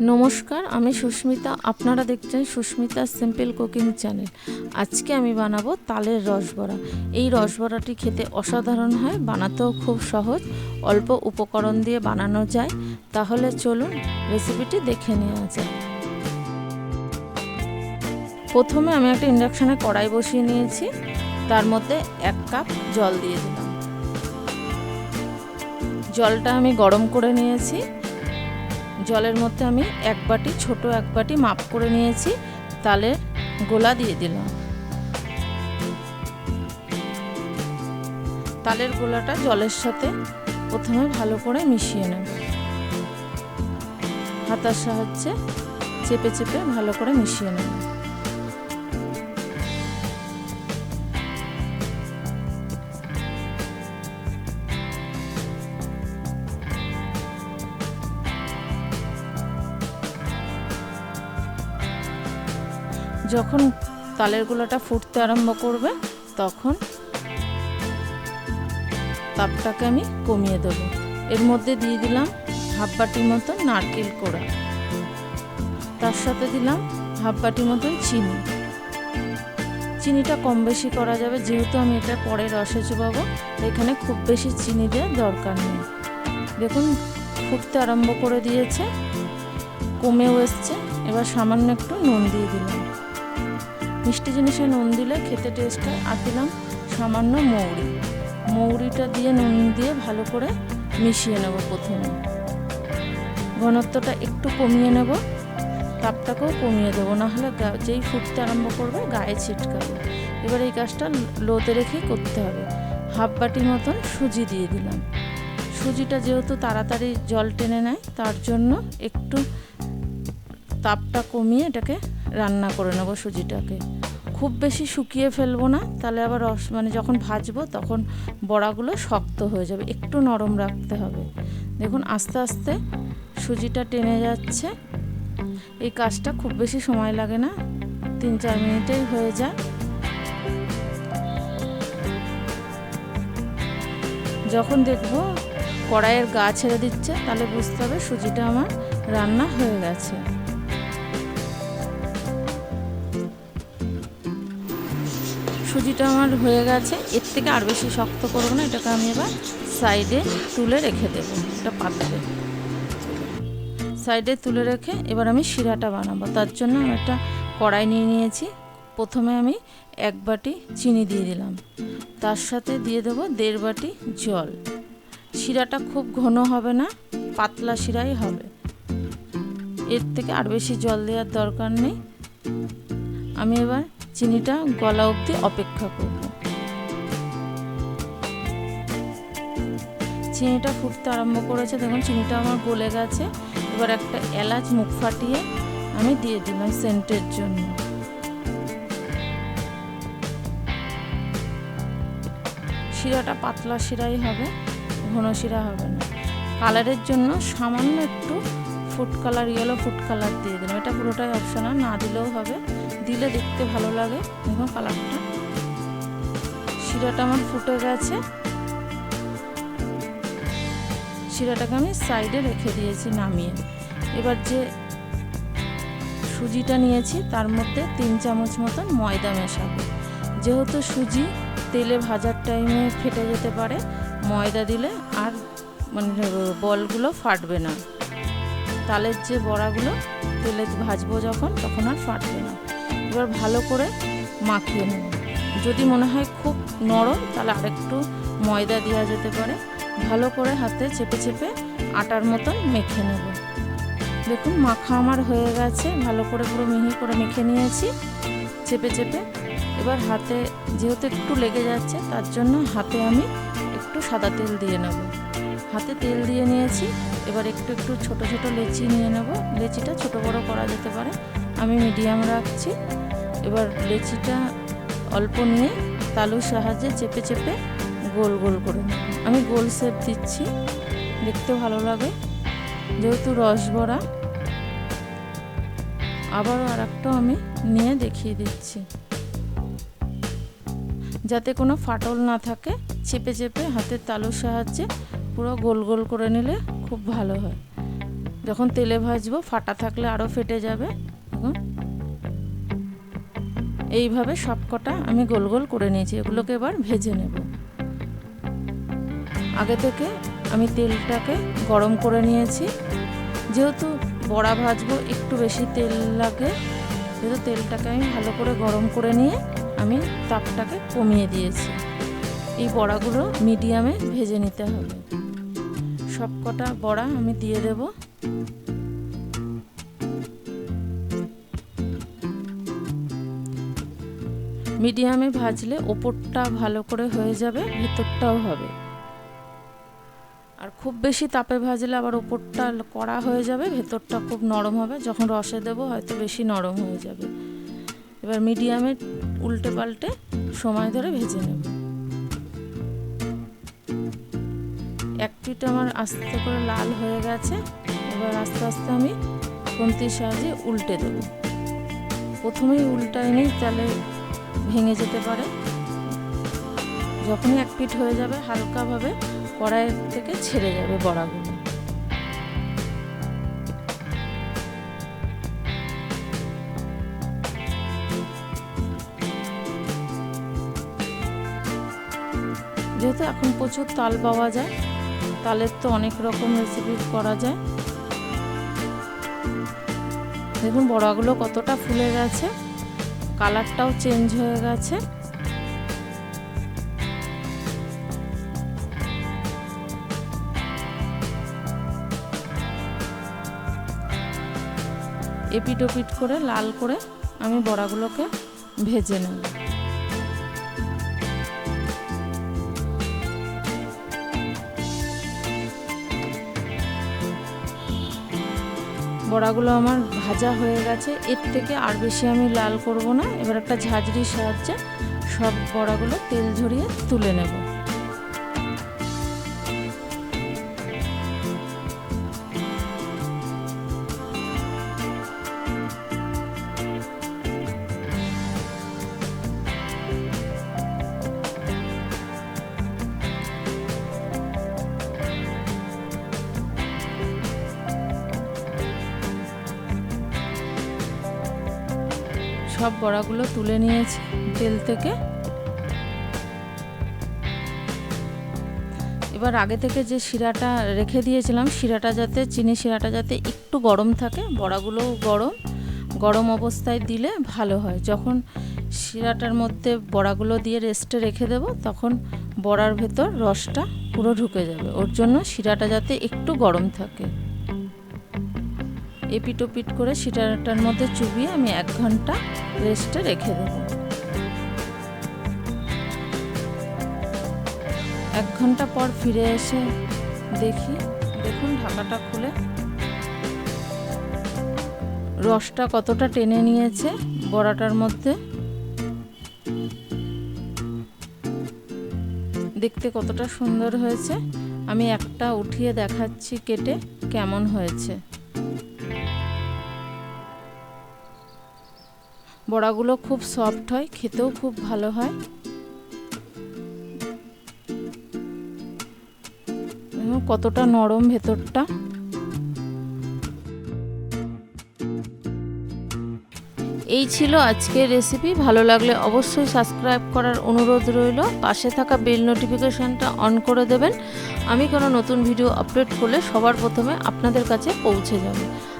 নমস্কার, আমি সুস্মিতা। আপনারা দেখছেন সুস্মিতা সিম্পল কুকিং চ্যানেল। আজকে আমি বানাবো তালের রসবড়া। এই রসবড়াটি খেতে অসাধারণ হয়, বানাতেও খুব সহজ। অল্প উপকরণ দিয়ে বানানো যায়। তাহলে চলুন রেসিপিটি দেখে নেওয়া যায় প্রথমে আমি একটা ইন্ডাকশানে কড়াই বসিয়ে নিয়েছি। তার মধ্যে এক কাপ জল দিয়ে দিলাম। জলটা আমি গরম করে নিয়েছি। জলের মধ্যে আমি এক বাটি, ছোট এক বাটি মাপ করে নিয়েছি। তালের গোলা দিয়ে দিলাম। তালের গোলাটা জলের সাথে প্রথমে ভালো করে মিশিয়ে নেব। হাতার সাহায্যে চেপে চেপে ভালো করে মিশিয়ে নেব। যখন তালের গোলাটা ফুটতে আরম্ভ করবে, তখন তাপটাকে আমি কমিয়ে দেবো। এর মধ্যে দিয়ে দিলাম হাফ বাটির মতন নারকেল কোড়া। তার সাথে দিলাম হাফ বাটির মতন চিনি। চিনিটা কম বেশি করা যাবে, যেহেতু আমি এটা পরে রসে চুবাবো এখানে খুব বেশি চিনি দেওয়ার দরকার নেই। দেখুন, ফুটতে আরম্ভ করে দিয়েছে, কমেও এসছে। এবার সামান্য একটু নুন দিয়ে দিলাম। মিষ্টি জিনিসে নুন দিলে খেতে টেস্ট হয়। আর দিলাম সামান্য মৌরি। মৌরিটা দিয়ে নুন দিয়ে ভালো করে মিশিয়ে নেব প্রথমে। ঘনত্বটা একটু কমিয়ে নেব। তাপটাকেও কমিয়ে দেবো। নাহলে যেই ফুটতে আরম্ভ করবে গায়ে ছিটকাবে। এবার এই কাজটা লোতে রেখেই করতে হবে। হাফ বাটির মতন সুজি দিয়ে দিলাম। সুজিটা যেহেতু তাড়াতাড়ি জল টেনে নেয়, তার জন্য একটু তাপটা কমিয়ে এটাকে রান্না করে নেব সুজিটাকে। খুব বেশি শুকিয়ে ফেলব না, তাহলে আবার রস মানে যখন ভাজবো তখন বড়াগুলো শক্ত হয়ে যাবে, একটু নরম রাখতে হবে। দেখুন আস্তে আস্তে সুজিটা টেনে যাচ্ছে। এই কাজটা খুব বেশি সময় লাগে না, তিন চার মিনিটেই হয়ে যায়। যখন দেখব কড়াইয়ের গা ছেড়ে দিচ্ছে, তাহলে বুঝতে হবে সুজিটা আমার রান্না হয়ে গেছে। সুজিটা আমার হয়ে গেছে। এর থেকে আর বেশি শক্ত করব না, এটাকে আমি এবার সাইডে তুলে রেখে দেবো এটা পাতলে সাইডে তুলে রেখে এবার আমি শিরাটা বানাবো। তার জন্য আমি একটা কড়াই নিয়ে নিয়েছি। প্রথমে আমি এক বাটি চিনি দিয়ে দিলাম। তার সাথে দিয়ে দেবো দেড় বাটি জল। শিরাটা খুব ঘন হবে না, পাতলা শিরাই হবে। এর থেকে আর বেশি জল দেওয়ার দরকার নেই। আমি এবার চিনিটা গলা অবধি অপেক্ষা করব। চিনিটা ফুটতে আরম্ভ করেছে, দেখুন চিনিটা আমার গলে গেছে। এবার একটা এলাচ মুখ ফাটিয়ে আমি দিয়ে দিলাম সেন্টের জন্য। শিরাটা পাতলা শিরাই হবে, ঘন শিরা হবে না। কালারের জন্য সামান্য একটু food colour yellow food colour দিয়ে দিলাম। এটা পুরোটাই অপশনাল না দিলেও হবে। দিলে দেখতে ভালো লাগে। দেখুন কালারটা। শিরাটা আমার ফুটে গেছে। শিরাটাকে আমি সাইডে রেখে দিয়েছি নামিয়ে। এবার যে সুজিটা নিয়েছি, তার মধ্যে তিন চামচ মতন ময়দা মেশাবো। যেহেতু সুজি তেলে ভাজার টাইমে ফেটে যেতে পারে, ময়দা দিলে আর মানে বলগুলো ফাটবে না। তালের যে বড়াগুলো, তেলে ভাজবো যখন, তখন আর ফাটবে না। এবার ভালো করে মাখিয়ে নেব। যদি মনে হয় খুব নরম, তাহলে আরেকটু ময়দা দেওয়া যেতে পারে। ভালো করে হাতে চেপে চেপে আটার মতন মেখে নেব। দেখুন, মাখা আমার হয়ে গেছে। ভালো করে পুরো মিহি করে মেখে নিয়েছি। চেপে চেপে এবার হাতে যেহেতু একটু লেগে যাচ্ছে, তার জন্য হাতে আমি একটু সাদা তেল দিয়ে নেব। হাতে তেল দিয়ে নিয়েছি। এবার একটু একটু ছোট ছোট লেচি নিয়ে নেব। লেচিটা ছোট বড় করা যেতে পারে। আমি মিডিয়াম রাখছি। এবার লেচিটা অল্প নিয়ে তালুর সাহায্যে চেপে চেপে গোল গোল করে আমি গোল শেপ দিচ্ছি, দেখতে ভালো লাগে। যেহেতু রস রসবড়া আবারও আর একটা আমি নিয়ে দেখিয়ে দিচ্ছি। যাতে কোনো ফাটল না থাকে, চেপে চেপে হাতের তালুর সাহায্যে পুরো গোল গোল করে নিলে খুব ভালো হয়। যখন তেলে ভাজবো, ফাটা থাকলে আরও ফেটে যাবে। দেখুন এইভাবে সব কটা আমি গোল গোল করে নিয়েছি, এগুলোকে এবার ভেজে নেব। আগে থেকে আমি তেলটাকে গরম করে নিয়েছি। যেহেতু বড়া ভাজবো, একটু বেশি তেল লাগে সেহেতু তেলটাকে আমি ভালো করে গরম করে নিয়ে আমি তাপটাকে কমিয়ে দিয়েছি। এই বড়াগুলো মিডিয়ামে ভেজে নিতে হবে। সব কটা বড়া আমি দিয়ে দেব। মিডিয়ামে ভাজলে ওপরটা ভালো করে হয়ে যাবে, ভেতরটাও হবে। আর খুব বেশি তাপে ভাজলে আবার ওপরটা কড়া হয়ে যাবে, ভেতরটা খুব নরম হবে। যখন রসে দেবো হয়তো বেশি নরম হয়ে যাবে। এবার মিডিয়ামে উল্টে পাল্টে সময় ধরে ভেজে নেব। এক পিঠ আমার আস্তে করে লাল হয়ে গেছে। এবার আস্তে আস্তে আমি খুন্তির সাহায্যে উল্টে দেব। প্রথমেই উল্টায় নিই, তাহলে ভেঙে যেতে পারে। যখনই এক পিঠ হয়ে যাবে, হালকাভাবে কড়াইয়ের থেকে ছেড়ে যাবে বড়াগুলো যেহেতু এখন প্রচুর তাল পাওয়া যায়, তালের তো অনেক রকম রেসিপি করা যায়। দেখুন, বড়াগুলো কতটা ফুলে গেছে। কালারটাও চেঞ্জ হয়ে গেছে। এপিট ওপিট করে লাল করে আমি বড়াগুলোকে ভেজে নেব। বড়াগুলো আমার ভাজা হয়ে গেছে। এর থেকে আর বেশি আমি লাল করব না। এবার একটা ঝাঁঝরির সাহায্যে সব বড়াগুলো তেল ঝরিয়ে তুলে নেব। সব বড়াগুলো তুলে নিয়েছি তেল থেকে। এবার আগে থেকে যে শিরাটা রেখে দিয়েছিলাম, শিরাটা যাতে, চিনি শিরাটা যাতে একটু গরম থাকে, বড়াগুলোও গরম। গরম অবস্থায় দিলে ভালো হয়। যখন শিরাটার মধ্যে বড়াগুলো দিয়ে রেস্টে রেখে দেব, তখন বড়ার ভেতর রসটা পুরো ঢুকে যাবে। ওর জন্য শিরাটা যাতে একটু গরম থাকে। এপিট ওপিট করে শিরাটার মধ্যে চুবিয়ে আমি এক ঘণ্টা রেস্টে রেখে দেব। এক ঘণ্টা পর ফিরে এসে দেখি, দেখুন ঢাকাটা খুলে। রসটা কতটা টেনে নিয়েছে বড়াটার মধ্যে। দেখতে কতটা সুন্দর হয়েছে। আমি একটা উঠিয়ে দেখাচ্ছি কেটে কেমন হয়েছে। বড়াগুলো খুব সফট হয়, খেতেও খুব ভালো হয়। কতটা নরম ভেতরটা। এই ছিল আজকের রেসিপি ভালো লাগলে অবশ্যই সাবস্ক্রাইব করার অনুরোধ রইল। পাশে থাকা বেল নোটিফিকেশানটা অন করে দেবেন। আমি কোনো নতুন ভিডিও আপলোড করলে সবার প্রথমে আপনাদের কাছে পৌঁছে যাবে।